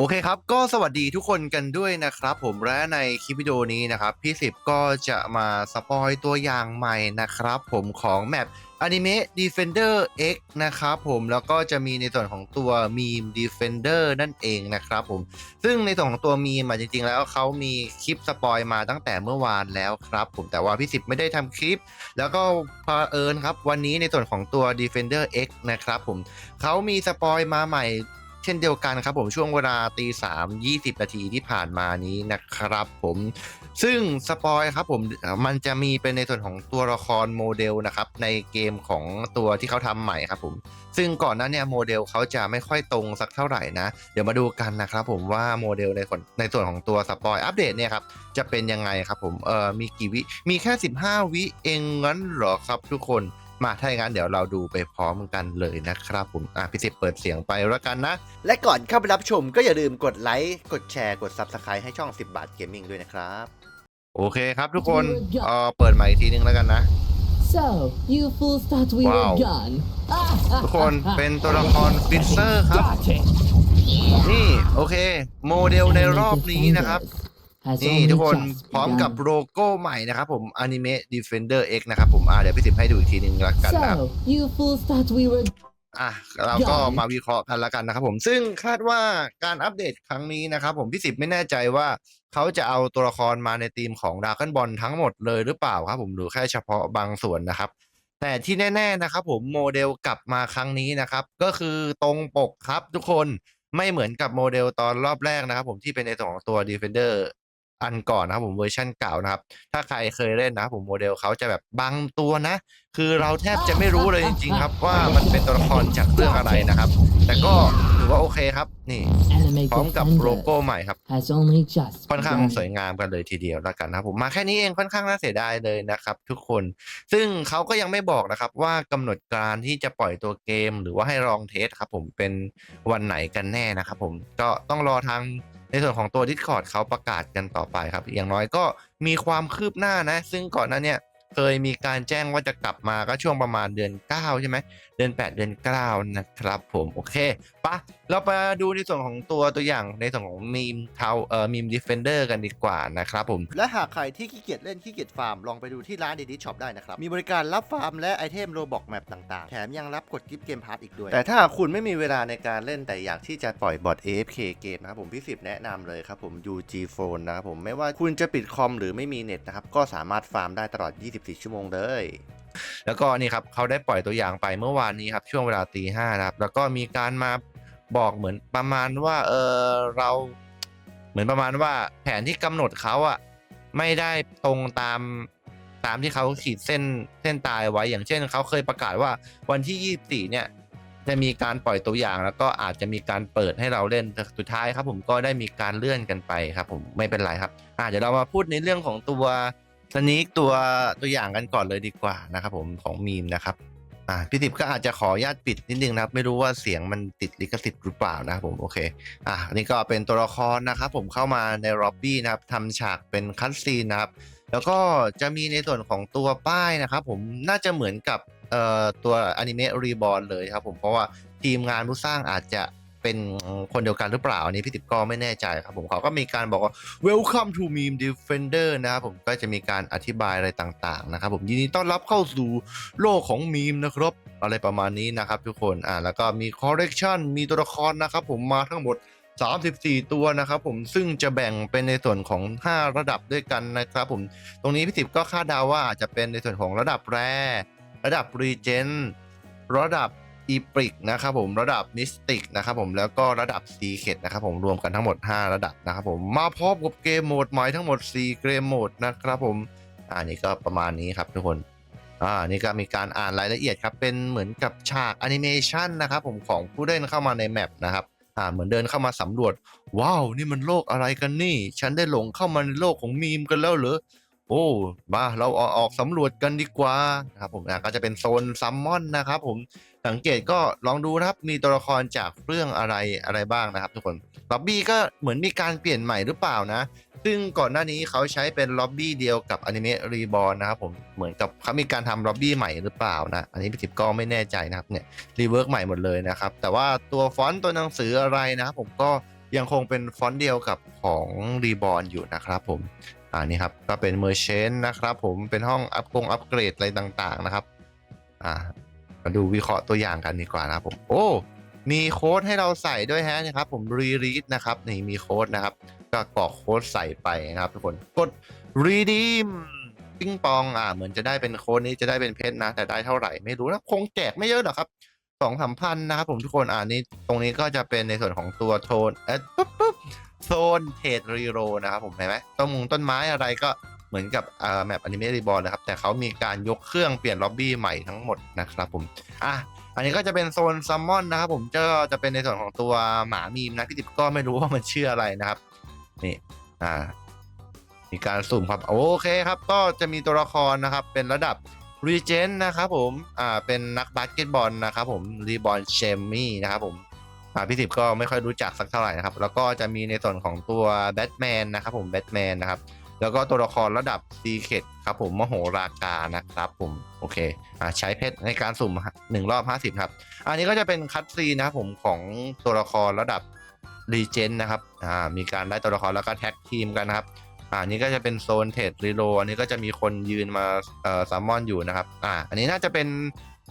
โอเคครับ ก็สวัสดีทุกคนกันด้วยนะครับ ผมและในคลิปวิดีโอนี้นะครับ พี่สิบก็จะมาสปอยตัวอย่างใหม่นะครับ ผมของแมป Anime Defender X นะครับผมแล้วก็จะมีในส่วนของตัว Meme Defender นั่นเองนะครับผมซึ่งในส่วนของตัวมีมอะจริงๆ แล้วเขามีคลิปสปอยมาตั้งแต่เมื่อวานแล้วครับ ผมแต่ว่าพี่สิบไม่ได้ทำคลิป แล้วก็พอเอิญครับวันนี้ในส่วนของตัว Defender X นะครับผมเขามีสปอยมาใหม่ เช่นเดียวกันครับผมช่วงเวลาตีสามยี่สิบนาทีที่ผ่านมานี้นะครับผมซึ่งสปอยครับผมมันจะมีเป็นในส่วนของตัวละครโมเดลนะครับในเกมของตัวที่เขาทำใหม่ครับผมซึ่งก่อนหน้าเนี่ยโมเดลเขาจะไม่ค่อยตรงสักเท่าไหร่นะ เดี๋ยวมาดูกันนะครับผมว่าโมเดลในส่วนในส่วนของตัวสปอยอัปเดตเนี่ยครับจะเป็นยังไงครับผมเออมีกี่วิมีแค่ 15 วิเองงั้นเหรอครับทุกคน มาถ้าอย่างนั้นเดี๋ยวเราดูไปพร้อมกันเลยนะครับผมอะพี่สิบเปิดเสียงไปแล้วกันนะ และก่อนเข้าไปรับชมก็อย่าลืมกดไลค์กดแชร์กด Subscribe ให้ช่อง 10 บาทเกมมิ่งด้วยนะครับ โอเคครับทุกคนเออเปิดใหม่อีกทีนึงแล้วกันนะ So, you fools thought we Wow. were done. ทุกคนเป็นตัวละครฟิสเซอร์ครับ นี่ โอเค โมเดลในรอบนี้นะครับ Has นี่ only ทุกคน just พร้อมกับ begun. โลโก้ใหม่นะครับผม Anime Defender X นะครับผมอ่าเดี๋ยวพี่สิบให้ดูอีกทีหนึ่งละกันนะครับ So, you fools thought we were อะเราก็มาวิเคราะห์กันละกันนะครับผมซึ่งคาดว่าการอัปเดตครั้งนี้นะครับผมพี่สิบไม่แน่ใจว่าเขาจะเอาตัวละครมาในทีมของดาร์ o นบอลทั้งหมดเลยหรือเปล่าครับผมหรือแค่เฉพาะบางส่วนนะครับ แต่ที่แน่ ๆนะครับผมโมเดลกลับมาครั้งนี้นะครับ ก็คือตรงปกครับทุกคนไม่เหมือนกับโมเดลตอนรอบแรกนะครับผมที่เป็นในส่วนของตัว Defender อันก่อนนะครับผมเวอร์ชันเก่านะครับ ถ้าใครเคยเล่นนะครับผมโมเดลเขาจะแบบบางตัวนะ คือเราแทบจะไม่รู้เลยจริงๆครับ ว่ามันเป็นตัวละครจากเรื่องอะไรนะครับ แต่ก็ถือว่าโอเคครับนี่ anime พร้อมกับโลโก้ defender ใหม่ครับ has only just ค่อนข้าง begun. สวยงามกันเลยทีเดียวแล้วกันนะครับผมมาแค่นี้เองค่อนข้างน่าเสียดายเลยนะครับ ทุกคน ซึ่งเขาก็ยังไม่บอกนะครับว่ากำหนดการที่จะปล่อยตัวเกม หรือว่าให้ลองเทสครับ ผมเป็นวันไหนกันแน่นะครับ ผมก็ต้องรอทาง ในส่วนของตัว Discord เขาประกาศกันต่อไปครับ อย่างน้อยก็มีความคืบหน้านะ ซึ่งก่อนหน้าเนี่ย เคยมีการแจ้งว่าจะกลับมาก็ช่วงประมาณเดือน 9 ใช่ไหมเดือน 8 เดือน 9 นะครับผม โอเคปะเราไปดูในส่วนของตัวตัวอย่างในส่วนของมีมเทาเอ่อมีมดิฟเฟนเดอร์กันดีกว่านะครับผม และหากใครที่ขี้เกียจเล่นขี้เกียจฟาร์ม ลองไปดูที่ร้านดีดีช็อปได้นะครับ มีบริการรับฟาร์มและไอเทมโรบอกแมปต่างๆ แถมยังรับกดกิฟต์เกมพาร์ทอีกด้วย แต่ถ้าคุณไม่มีเวลาในการเล่นแต่อยากที่จะปล่อยบอท AFK เกมนะครับผมพี่สิบแนะนำเลยครับผม UG Phone นะครับผมไม่ว่าคุณจะปิดคอมหรือไม่มีเน็ตนะครับก็สามารถฟาร์มได้ตลอด24 ชั่วโมงเลย แล้วก็นี่ครับเขาได้ปล่อยตัวอย่างไปเมื่อวานนี้ครับช่วงเวลาตีห้านะครับ แล้วก็มีการมาบอกเหมือนประมาณว่าเออเราเหมือนประมาณว่าแผนที่กำหนดเขาอะไม่ได้ตรงตามตามที่เขาขีดเส้นเส้นตายไว้อย่างเช่นเขาเคยประกาศว่าวันที่ 24 เนี่ย จะมีการปล่อยตัวอย่าง แล้วก็อาจจะมีการเปิดให้เราเล่นสุดท้ายครับ ผมก็ได้มีการเลื่อนกันไปครับ ผมไม่เป็นไรครับอ่าเดี๋ยวเรามาพูดในเรื่องของตัว สนิกตัวตัวอย่างกันก่อนเลยดีกว่านะครับผมของมีมนะครับอ่าพี่ติบก็อาจจะขออนุญาตปิดนิดนึงนะครับไม่รู้ว่าเสียงมันติดลิขสิทธิ์หรือเปล่านะครับผมโอเคอะอันนี้ก็เป็นตัวละครนะครับผมเข้ามาในล็อบบี้นะครับทำฉากเป็นคัตซีนนะครับแล้วก็จะมีในส่วนของตัวป้ายนะครับผมน่าจะเหมือนกับเอ่อตัวอนิเมะรีบอ n เลยครับผมเพราะว่าทีมงานผู้สร้างอาจจะ เป็นคนเดียวกันหรือเปล่าอันนี้พี่ติบก็ไม่แน่ใจครับผมเขาก็มีการบอกว่า Welcome to Meme Defender นะครับผมก็จะมีการอธิบายอะไรต่างๆนะครับผมยินดีต้อนรับเข้าสู่โลกของมีมนะครับอะไรประมาณนี้นะครับทุกคนอ่าแล้วก็มี correction มีตัวละครนะครับผมมาทั้งหมด34 ตัวนะครับผมซึ่งจะแบ่งเป็นในส่วนของ 5 ระดับด้วยกันนะครับผมตรงนี้พี่ติบก็คาดเดาว่าอาจจะเป็นในส่วนของระดับแรระดับรีเจนระดับ อีปริกนะครับผมระดับมิสติกนะครับผมแล้วก็ระดับซีเคดนะครับผมรวมกันทั้งหมด 5 ระดับนะครับผมมาพร้อมกับเกมโหมดใหม่ทั้งหมด 4 เกมโหมดนะครับผมอ่านี่ก็ประมาณนี้ครับทุกคนอ่านี่ก็มีการอ่านรายละเอียดครับเป็นเหมือนกับฉากแอนิเมชันนะครับผมของผู้เล่นเข้ามาในแมปนะครับอ่าเหมือนเดินเข้ามาสำรวจ ว้าว นี่มันโลกอะไรกันนี่ ฉันได้หลงเข้ามาในโลกของมีมกันแล้วเหรอ โอ้มาเราออกออกสำรวจกันดีกว่านะครับผมอะก็จะเป็นโซนซัมมอนนะครับผมสังเกตก็ลองดูนะครับมีตัวละครจากเรื่องอะไรอะไรบ้างนะครับทุกคนล็อบบี้ก็เหมือนมีการเปลี่ยนใหม่หรือเปล่านะ ซึ่งก่อนหน้านี้เขาใช้เป็นล็อบบี้เดียวกับอนิเมะรีบอ n นะครับผมเหมือนกับเขามีการทำล็อบบี้ใหม่หรือเปล่านะอันนี้พี่ทิพย์ก็ไม่แน่ใจนะครับเนี่ยรีเวิร์กใหม่หมดเลยนะครับแต่ว่าตัวฟอนต์ตัวหนังสืออะไรนะครับผมก็ยังคงเป็นฟอนต์เดียวกับของรีบอ n อยู่นะครับผม อ่านี่ครับก็เป็นเมอร์เชนนะครับผมเป็นห้องอัพกงอัปเกรดอะไรต่างๆนะครับ อ่ามาดูวิเคราะห์ตัวอย่างกันดีกว่านะครับผมโอ้มีโค้ดให้เราใส่ด้วยฮะนะครับ ผมรีรีดนะครับนี่มีโค้ดนะครับ ก็กรอกโค้ดใส่ไปนะครับทุกคนกด redeem ปิ้งปองอ่าเหมือนจะได้เป็นโค้ดนี้จะได้เป็นเพชรนะ แต่ได้เท่าไหร่ไม่รู้นะคงแจกไม่เยอะหรอกครับ สองสามพันนะครับผมทุกคนอ่านี่ตรงนี้ก็จะเป็นในส่วนของตัวโทนเอ๊ะปุ๊บปุ๊บโซนเทรดรีโรนะครับผมเห็นไหมต้นมงต้นไม้อะไรก็เหมือนกับอ่าแมปอนิเมะรีบอลนะครับ แต่เขามีการยกเครื่องเปลี่ยนล็อบบี้ใหม่ทั้งหมดนะครับผมอะอันนี้ก็จะเป็นโซนซัมมอนนะครับผมจะจะเป็นในส่วนของตัวหมามีมนะพี่ติบก็ไม่รู้ว่ามันชื่ออะไรนะครับ นี่อ่ามีการสุ่มครับ โอเคครับ ก็จะมีตัวละครนะครับ เป็นระดับ รีเจนนะครับผมอ่าเป็นนักบาสเกตบอลนะครับผมรีบอลเชมมี่นะครับผมอ่าพี่ติบก็ไม่ค่อยรู้จักสักเท่าไหร่นะครับ แล้วก็จะมีในส่วนของตัวแบทแมนนะครับผมแบทแมนนะครับแล้วก็ตัวละครระดับซีเคดครับผมมโหรากานะครับผมโอเคอ่าใช้เพชรในการสุ่มหนึ่งรอบ 50 ครับ อันนี้ก็จะเป็นคัตซีนะครับผมของตัวละครระดับรีเจนนะครับอ่ามีการได้ตัวละครแล้วก็แท็กทีมกันนะครับ อ่าอันนี้ก็จะเป็นโซนเทรดรีโลอันนี้ก็จะมีคนยืนมาเอ่อซัมมอนอยู่นะครับอ่าอันนี้น่าจะเป็น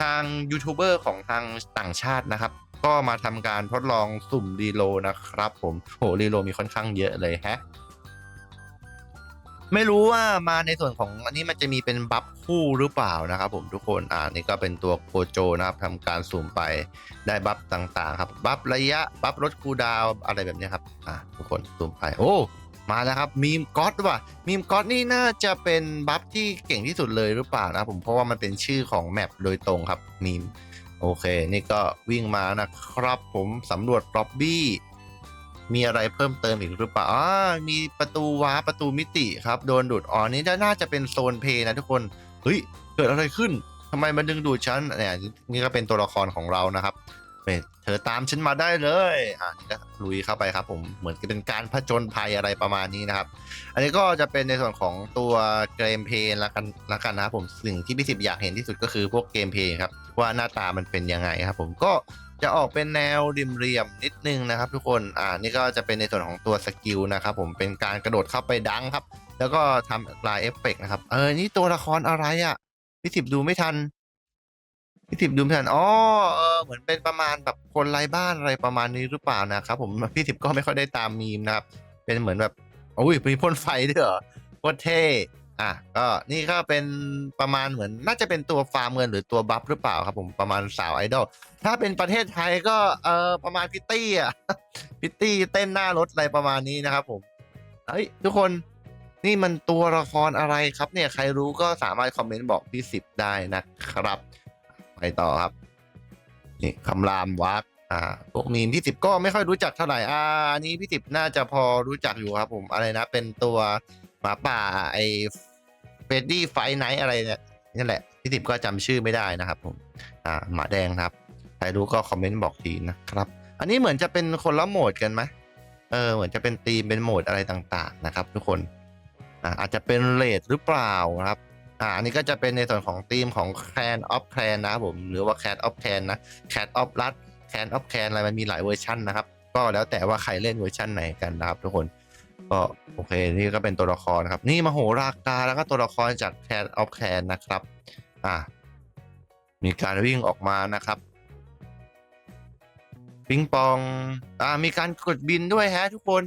ทางยูทูบเบอร์ของทางต่างชาตินะครับ ก็มาทำการทดลองสุ่มรีโลนะครับ ผมโหรีโลมีค่อนข้างเยอะเลยแฮะไม่รู้ว่ามาในส่วนของอันนี้มันจะมีเป็นบัฟคู่หรือเปล่านะครับผมทุกคนอ่านี่ก็เป็นตัวโกโจนะครับทำการสุ่มไปได้บัฟต่างๆ ครับ บัฟระยะบัฟลดคูดาวอะไรแบบนี้ครับอ่าทุกคนสุ่มไปโอ้ มาแล้วครับมีมก็อตว่ะมีมก็อตนี่น่าจะเป็นบัฟที่เก่งที่สุดเลยหรือเปล่านะครับผมเพราะว่ามันเป็นชื่อของแมปโดยตรงครับมีมโอเค นี่ก็วิ่งมานะครับ ผมสำรวจล็อบบี้ มีอะไรเพิ่มเติมอีกหรือเปล่าอ่ามีประตูว้าประตูมิติครับ โดนดูดอ๋อนี่น่าจะเป็นโซนเพย์นะทุกคนเฮ้ยเกิดอะไรขึ้นทำไมมันดึงดูดฉันเนี่ยนี่ก็เป็นตัวละครของเรานะครับ เฮ้ยเธอตามฉันมาได้เลยอ่านี่ก็ลุยเข้าไปครับผมเหมือนเป็นการผจญภัยอะไรประมาณนี้นะครับ อันนี้ก็จะเป็นในส่วนของตัวเกมเพลย์ละกันละกันนะครับผมสิ่งที่พี่สิบอยากเห็นที่สุดก็คือพวกเกมเพลย์ครับว่าหน้าตามันเป็นยังไงครับผมก็จะออกเป็นแนวริมเรียมนิดนึงนะครับ ทุกคนอ่านี่ก็จะเป็นในส่วนของตัวสกิลนะครับผมเป็นการกระโดดเข้าไปดังครับ แล้วก็ทำลายเอฟเฟกต์นะครับเออนี่ตัวละครอะไรอะ่ะพี่สิบดูไม่ทัน พี่สิบดูไม่ทันอ๋อเออเหมือนเป็นประมาณแบบคนไร้บ้านอะไรประมาณนี้หรือเปล่านะครับผมพี่สิบก็ไม่ค่อยได้ตามมีมนะครับ เป็นเหมือนแบบอุ้ยมีพ่นไฟด้วยเหรอโคตรเท่อะก็นี่ก็เป็นประมาณเหมือนน่าจะเป็นตัวฟาร์มเงินหรือตัวบัฟหรือเปล่าครับผมประมาณสาวไอดอลถ้าเป็นประเทศไทยก็เออประมาณพิตตี้อะพิตตี้เต้นหน้ารถอะไรประมาณนี้นะครับผมเฮ้ยทุกคนนี่มันตัวละครอะไรครับเนี่ยใครรู้ก็สามารถคอมเมนต์บอกพี่สิบได้นะครับ ไปต่อครับ นี่คำรามวักอ่าพวกมีมพี่สิบก็ไม่ค่อยรู้จักเท่าไหร่อ่านี้พี่สิบน่าจะพอรู้จักอยู่ครับ ผมอะไรนะ เป็นตัวหมาป่าไอเฟดดี้ไฟไนท์อะไรเนี่ยนี่แหละพี่สิบก็จำชื่อไม่ได้นะครับ ผม อ่า หมาแดงครับใครรู้ก็คอมเมนต์บอกทีนะครับ อันนี้เหมือนจะเป็นคนละโหมดกันไหมเออเหมือนจะเป็นธีมเป็นโหมดอะไรต่าง ๆ นะครับ ทุกคนอ่าอาจจะเป็นเลดหรือเปล่านะครับ อ่าอันนี้ก็จะเป็นในส่วนของธีมของ Clan of Clan นะครับผมหรือว่า Cat of Clan นะ Cat of l u d Clan of Clan อะไรมันมีหลายเวอร์ชันนะครับ ก็แล้วแต่ว่าใครเล่นเวอร์ชันไหนกันนะครับทุกคนก็โอเคนี่ก็เป็นตัวละครนะครับ นี่มโหรากาแล้วก็ตัวละครจาก Cat of Clan นะครับ อ่ามีการวิ่งออกมานะครับปิงปอง อ่า มีการกดบินด้วยฮะทุกคน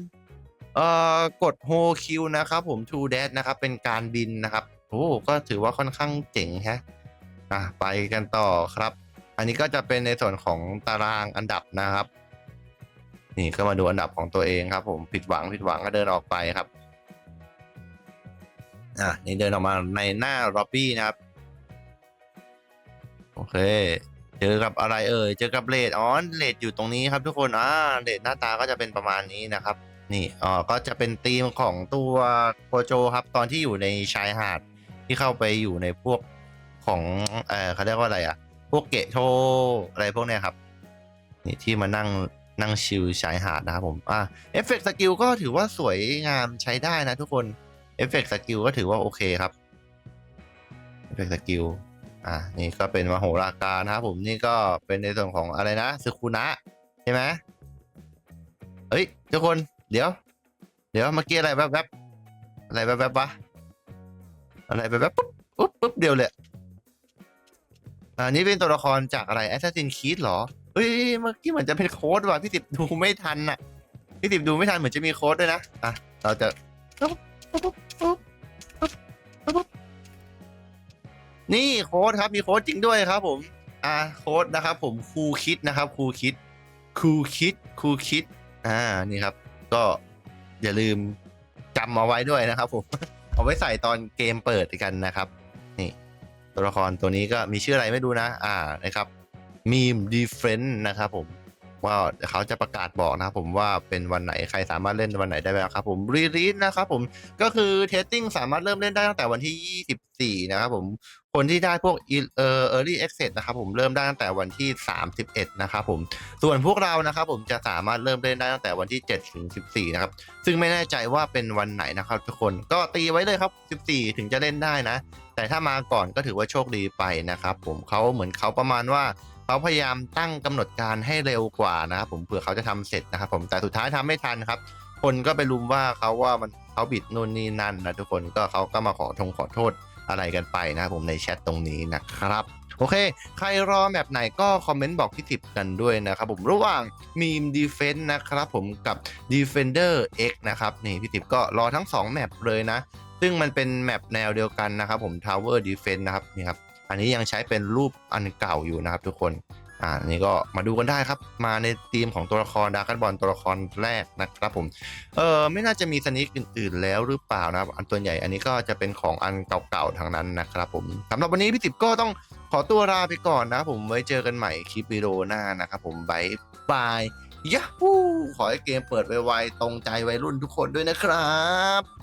เอ่อ กดโฮคิวนะครับผม True d a s นะครับ เป็นการบินนะครับ โอ้ก็ถือว่าค่อนข้างเจ๋งฮะอะไปกันต่อครับ อันนี้ก็จะเป็นในส่วนของตารางอันดับนะครับ นี่ก็มาดูอันดับของตัวเองครับ ผมผิดหวังผิดหวังก็เดินออกไปครับอะนี่เดินออกมาในหน้าล็อบบี้นะครับ โอเค เจอกับอะไรเอ่ยเจอกับเลดอ๋อเลดอยู่ตรงนี้ครับ ทุกคนอ่าเลดหน้าตาก็จะเป็นประมาณนี้นะครับ นี่อ๋อก็จะเป็นธีมของตัวโกโจครับ ตอนที่อยู่ในชายหาด ที่เข้าไปอยู่ในพวกของเออเขาเรียกว่าอะไรอะ พวกเกะโชอะไรพวกเนี้ยครับนี่ที่มานั่งนั่งชิลชายหาดนะครับผมอ่าเอฟเฟกต์สกิลก็ถือว่าสวยงามใช้ได้นะทุกคนเอฟเฟกต์สกิลก็ถือว่าโอเคครับเอฟเฟกต์สกิลอ่านี่ก็เป็นมโหราการนะครับผมนี่ก็เป็นในส่วนของอะไรนะซึคุนะใช่ไหมเฮ้ยทุกคนเดี๋ยว เดี๋ยวเมื่อกี้อะไรแวบๆอะไรแวบๆวะ อะไรแวบปุ๊บปุ๊บปุ๊บเดียวเลยอันนี้เป็นตัวละครจากอะไร Assassin's Creed เหรอ เฮ้ยเมื่อกี้เหมือนจะเป็นโค้ดว่ะพี่ติบดูไม่ทันน่ะ พี่ติบดูไม่ทันเหมือนจะมีโค้ดด้วยนะ อะ เราจะปุ๊บปุ๊บปุ๊บปุ๊บปุ๊บปุ๊บนี่โค้ดครับมีโค้ดจริงด้วยครับ ผม อ่าโค้ดนะครับ ผมครูคิดนะครับครูคิดครูคิดครูคิด อ่านี่ครับ ก็อย่าลืมจำเอาไว้ด้วยนะครับผม เอาไว้ใส่ตอนเกมเปิดกันนะครับ นี่ ตัวละครตัวนี้ก็มีชื่ออะไรไม่ดูนะ อ่านะครับมีมดีเฟนต์นะครับผม ว่าเขาจะประกาศบอกนะครับผมว่าเป็นวันไหนใครสามารถเล่นวันไหนได้บ้างครับผมรีลีสนะครับผมก็คือเทสติ้งสามารถเริ่มเล่นได้ตั้งแต่วันที่ 24 นะครับผมคนที่ได้พวกเอ่อ early access นะครับผมเริ่มได้ตั้งแต่วันที่ 31 นะครับผมส่วนพวกเรานะครับผมจะสามารถเริ่มเล่นได้ตั้งแต่วันที่7ถึง14 นะครับ ซึ่งไม่แน่ใจว่าเป็นวันไหนนะครับทุกคนก็ตีไว้เลยครับ 14 ถึงจะเล่นได้นะ แต่ถ้ามาก่อนก็ถือว่าโชคดีไปนะครับผมเขาเหมือนเขาประมาณว่า เขาพยายามตั้งกำหนดการให้เร็วกว่านะครับผมเผื่อเขาจะทำเสร็จนะครับผมแต่สุดท้ายทำไม่ทันครับ คนก็ไปรุมว่าเขาว่ามันเขาบิดนู่นนี่นั่นนะทุกคนก็เขาก็มาขอทงขอโทษอะไรกันไปนะครับผมในแชทตรงนี้นะครับโอเค ใครรอแบบไหนก็คอมเมนต์บอกพี่ติบกันด้วยนะครับผมระหว่างมีมดีเฟนต์นะครับผมกับ Defender X นะครับนี่พี่ติบก็รอทั้ง 2 แมปเลยนะ ซึ่งมันเป็นแมปแนวเดียวกันนะครับผม Tower Defense นะครับนี่ครับ อันนี้ยังใช้เป็นรูปอันเก่าอยู่นะครับทุกคนอ่านี่ก็มาดูกันได้ครับ มาในธีมของตัวละครดาร์กบอลตัวละครแรกนะครับผม เออไม่น่าจะมีสนิกอื่น ๆ แล้วหรือเปล่านะครับ อันตัวใหญ่อันนี้ก็จะเป็นของอันเก่าๆทางนั้นนะครับผมสำหรับวันนี้พี่ติบก็ต้องขอตัวลาไปก่อนนะผมไว้เจอกันใหม่คลิปวิดีโอหน้านะครับผมบายบายยะฮูขอให้เกมเปิดไวๆตรงใจวัยรุ่นทุกคนด้วยนะครับ